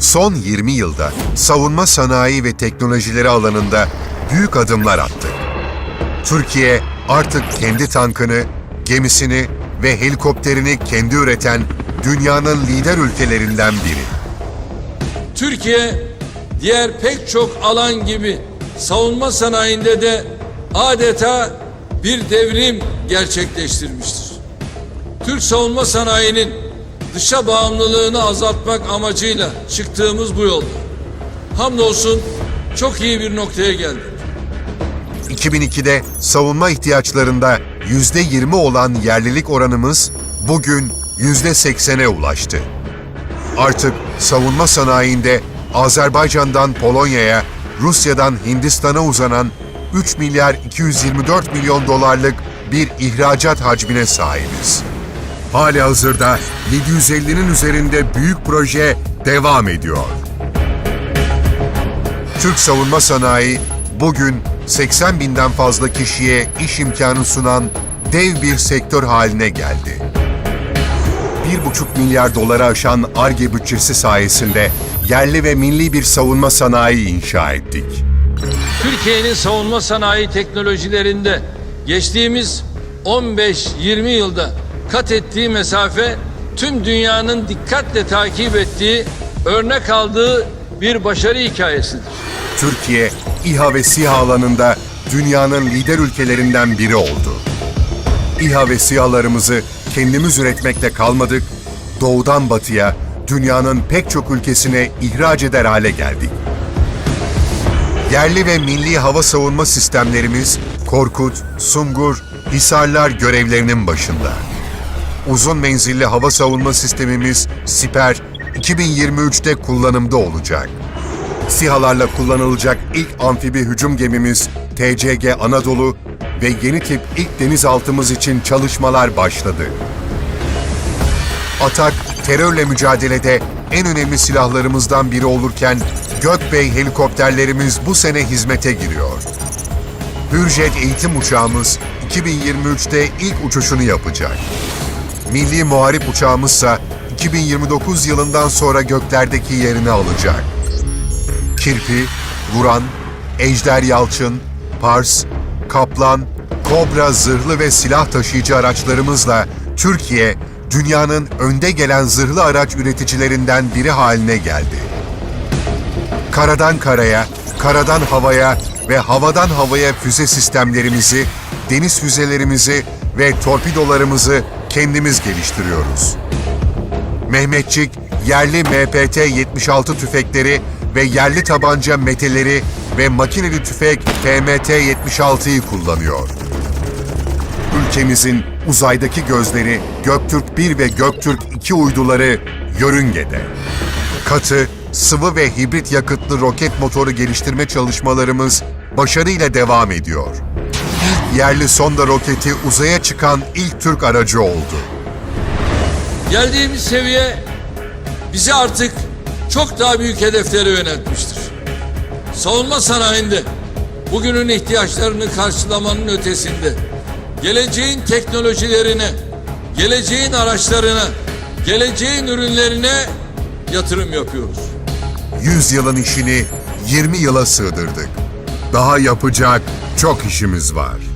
son 20 yılda savunma sanayi ve teknolojileri alanında büyük adımlar attı. Türkiye artık kendi tankını, gemisini ve helikopterini kendi üreten dünyanın lider ülkelerinden biri. Türkiye diğer pek çok alan gibi savunma sanayinde de adeta bir devrim gerçekleştirmiştir. Türk savunma sanayinin dışa bağımlılığını azaltmak amacıyla çıktığımız bu yolda hamdolsun çok iyi bir noktaya geldik. 2002'de savunma ihtiyaçlarında %20 olan yerlilik oranımız bugün %80'e ulaştı. Artık savunma sanayinde Azerbaycan'dan Polonya'ya, Rusya'dan Hindistan'a uzanan 3 milyar 224 milyon dolarlık bir ihracat hacmine sahibiz. Hali hazırda 750'nin üzerinde büyük proje devam ediyor. Türk savunma sanayi bugün 80 binden fazla kişiye iş imkanı sunan dev bir sektör haline geldi. 1,5 milyar dolara aşan ARGE bütçesi sayesinde yerli ve milli bir savunma sanayi inşa ettik. Türkiye'nin savunma sanayi teknolojilerinde geçtiğimiz 15-20 yılda kat ettiği mesafe tüm dünyanın dikkatle takip ettiği, örnek aldığı bir başarı hikayesidir. Türkiye, İHA ve SİHA alanında dünyanın lider ülkelerinden biri oldu. İHA ve SİHA'larımızı kendimiz üretmekte kalmadık, doğudan batıya, dünyanın pek çok ülkesine ihraç eder hale geldik. Yerli ve milli hava savunma sistemlerimiz Korkut, Sungur, Hisarlar görevlerinin başında. Uzun menzilli hava savunma sistemimiz Siper 2023'te kullanımda olacak. SİHA'larla kullanılacak ilk amfibi hücum gemimiz TCG Anadolu ve yeni tip ilk denizaltımız için çalışmalar başladı. Atak, terörle mücadelede en önemli silahlarımızdan biri olurken Gökbey helikopterlerimiz bu sene hizmete giriyor. Hürjet eğitim uçağımız 2023'te ilk uçuşunu yapacak. Milli Muharip uçağımızsa 2029 yılından sonra göklerdeki yerini alacak. Kirpi, Vuran, Ejder Yalçın, Pars, Kaplan, Kobra zırhlı ve silah taşıyıcı araçlarımızla Türkiye, dünyanın önde gelen zırhlı araç üreticilerinden biri haline geldi. Karadan karaya, karadan havaya ve havadan havaya füze sistemlerimizi, deniz füzelerimizi ve torpidolarımızı kendimiz geliştiriyoruz. Mehmetçik yerli MPT-76 tüfekleri ve yerli tabanca meteleri ve makineli tüfek FMT-76'yı kullanıyor. Ülkemizin uzaydaki gözleri Göktürk 1 ve Göktürk 2 uyduları yörüngede. Katı, sıvı ve hibrit yakıtlı roket motoru geliştirme çalışmalarımız başarıyla devam ediyor. Yerli sonda roketi uzaya çıkan ilk Türk aracı oldu. Geldiğimiz seviye bizi artık çok daha büyük hedeflere yöneltmiştir. Savunma sanayinde bugünün ihtiyaçlarını karşılamanın ötesinde geleceğin teknolojilerine, geleceğin araçlarına, geleceğin ürünlerine yatırım yapıyoruz. 100 yılın işini 20 yıla sığdırdık. Daha yapacak çok işimiz var.